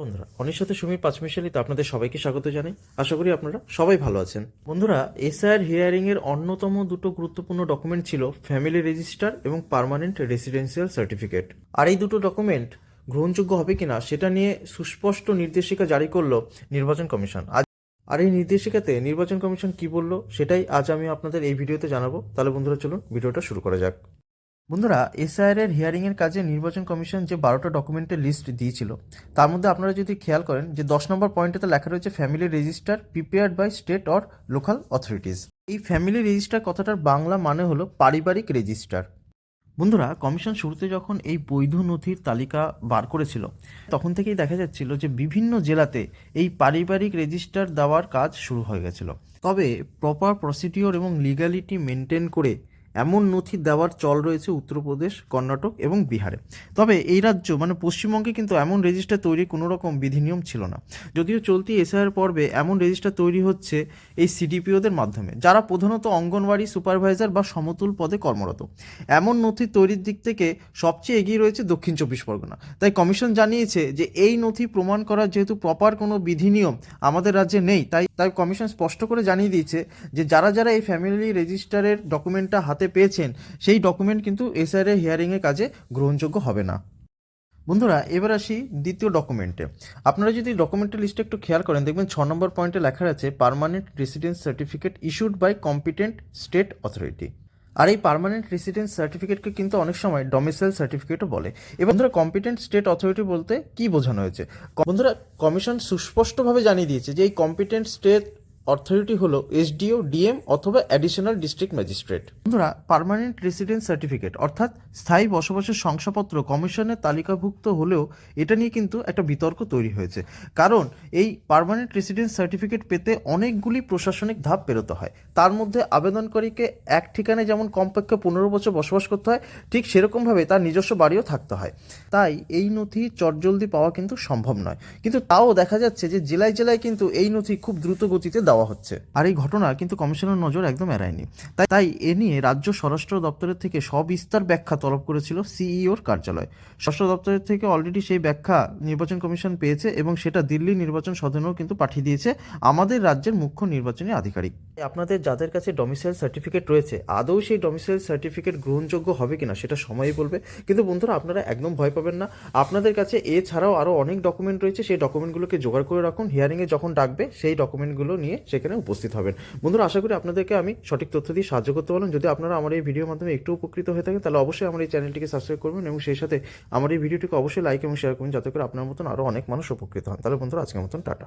বন্ধুরা অনির সাথে সুমি পাঁচমিশালিতে আপনাদের সবাইকে স্বাগত জানাই। আশা করি আপনারা সবাই ভালো আছেন। বন্ধুরা, এসআইআর হিয়ারিং এর অন্যতম দুটো গুরুত্বপূর্ণ ডকুমেন্ট ছিল ফ্যামিলি রেজিস্টার এবং পার্মানেন্ট রেসিডেন্সিয়াল সার্টিফিকেট আর এই দুটো ডকুমেন্ট গ্রহণযোগ্য হবে কিনা সেটা নিয়ে সুস্পষ্ট নির্দেশিকা জারি করল নির্বাচন কমিশন। আজ আর এই নির্দেশিকাতে নির্বাচন কমিশন কি বলল সেটাই আজ আমি আপনাদের এই ভিডিওতে জানাব। তাহলে বন্ধুরা, চলুন ভিডিওটা শুরু করা যাক। বন্ধুরা এসআইআর এর হিয়ারিং এর কাজে নির্বাচন কমিশন যে বারোটা ডকুমেন্টের লিস্ট দিয়েছিল, তার মধ্যে আপনারা যদি খেয়াল করেন যে দশ নম্বর পয়েন্টেতে লেখা রয়েছে family register prepared by state or local authorities এই ফ্যামিলি রেজিস্টার কথাটার বাংলা মানে হলো পারিবারিক রেজিস্টার বন্ধুরা, কমিশন শুরুতে যখন এই বৈধ নথির তালিকা বার করেছিল, তখন থেকেই দেখা যাচ্ছিল যে বিভিন্ন জেলাতে এই পারিবারিক রেজিস্টার দেওয়ার কাজ শুরু হয়ে গেছিল। তবে প্রপার প্রসিডিওর এবং লিগ্যালিটি মেনটেন করে এমন নথি দেওয়ার চল রয়েছে উত্তরপ্রদেশ, কর্ণাটক এবং বিহারে। তবে এই রাজ্য মানে পশ্চিমবঙ্গে কিন্তু এমন রেজিস্টার তৈরি কোনো রকম বিধিনিয়ম ছিল না। যদিও চলতি এসআইআর পর্বে এমন রেজিস্টার তৈরি হচ্ছে এই সিডিপিওদের মাধ্যমে, যারা প্রধানত অঙ্গনওয়াড়ি সুপারভাইজার বা সমতুল পদে কর্মরত। এমন নথি তৈরির দিক থেকে সবচেয়ে এগিয়ে রয়েছে দক্ষিণ চব্বিশ পরগনা। তাই কমিশন জানিয়েছে যে এই নথি প্রমাণ করার যেহেতু প্রপার কোনো বিধিনিয়ম আমাদের রাজ্যে নেই, তাই তাই কমিশন স্পষ্ট করে জানিয়ে দিয়েছে যে যারা যারা এই ফ্যামিলি রেজিস্টারের ডকুমেন্টটা হাতে পেয়েছেন, সেই ডকুমেন্ট কিন্তু এসআর এ হিয়ারিংয়ের কাজে গ্রহণযোগ্য হবে না। বন্ধুরা, এবার আসি দ্বিতীয় ডকুমেন্টে আপনারা যদি ডকুমেন্টের লিস্টে একটু খেয়াল করেন, দেখবেন ছ নম্বর পয়েন্টে লেখা আছে permanent residence certificate issued by competent state authority আর এই পার্মানেন্ট রেসিডেন্স সার্টিফিকেটকে কিন্তু অনেক সময় ডোমিসাইল সার্টিফিকেটও বলে। এবং বন্ধুরা কম্পিটেন্ট স্টেট অথরিটি বলতে কি বোঝানো হয়েছে? বন্ধুরা কমিশন সুস্পষ্টভাবে জানিয়ে দিয়েছে যে এই কম্পিটেন্ট স্টেট অথরিটি হলো এসডিও, ডিএম অথবা অ্যাডিশনাল ডিস্ট্রিক্ট ম্যাজিস্ট্রেট। বন্ধুরা, পার্মানেন্ট রেসিডেন্স সার্টিফিকেট, অর্থাৎ স্থায়ী বসবাসের শংসাপত্র কমিশনের তালিকাভুক্ত হলেও এটা নিয়ে কিন্তু একটা বিতর্ক তৈরি হয়েছে। কারণ এই পার্মানেন্ট রেসিডেন্স সার্টিফিকেট পেতে অনেকগুলি প্রশাসনিক ধাপ পেরোতে হয়। তার মধ্যে আবেদনকারীকে এক ঠিকানায় যেমন কমপক্ষে পনেরো বছর বসবাস করতে হয়, ঠিক সেরকমভাবে তার নিজস্ব বাড়িও থাকতে হয়। তাই এই নথি চটজলদি পাওয়া কিন্তু সম্ভব নয়। কিন্তু তাও দেখা যাচ্ছে যে জেলায় জেলায় কিন্তু এই নথি খুব দ্রুত গতিতে দেওয়া হচ্ছে। আর এই ঘটনা কিন্তু কমিশনের নজর একদম এড়ায়নি। তাই তাই এ নিয়ে রাজ্য স্বরাষ্ট্র দপ্তরের থেকে সবিস্তার ব্যাখ্যা তলব করেছিল সিইওর কার্যালয়। স্বরাষ্ট্র দপ্তরের থেকে অলরেডি সেই ব্যাখ্যা নির্বাচন কমিশন পেয়েছে এবং সেটা দিল্লি নির্বাচন সদনেও কিন্তু পাঠিয়ে দিয়েছে। আমাদের রাজ্যের মুখ্য নির্বাচনী আধিকারিক। আপনাদের যাদের কাছে ডমিসাইল সার্টিফিকেট রয়েছে, আদৌ সেই ডমিসাইল সার্টিফিকেট গ্রহণযোগ্য হবে কিনা সেটা সময়ই বলবে। কিন্তু বন্ধুরা, আপনারা একদম ভয় পাবেন না। আপনাদের কাছে এছাড়াও আরও অনেক ডকুমেন্ট রয়েছে, সেই ডকুমেন্টগুলোকে জোগাড় করে রাখুন। হিয়ারিংয়ে যখন ডাকবে, সেই ডকুমেন্টগুলো নিয়ে সেখানে উপস্থিত হবেন। বন্ধুরা, আশা করি আপনাদেরকে আমি সঠিক তথ্য দিয়ে সাহায্য করতে পারলাম। যদি আপনারা আমার এই ভিডিওর মাধ্যমে একটু উপকৃত হয়ে থাকেন, তাহলে অবশ্যই আমার এই চ্যানেলটিকে সাবস্ক্রাইব করবেন এবং সেই সাথে আমার এই ভিডিওটিকে অবশ্যই লাইক এবং শেয়ার করুন যাতে করে আপনার মতন আরও অনেক মানুষ উপকৃত হন। তাহলে বন্ধুরা, আজকের মতন, টাটা।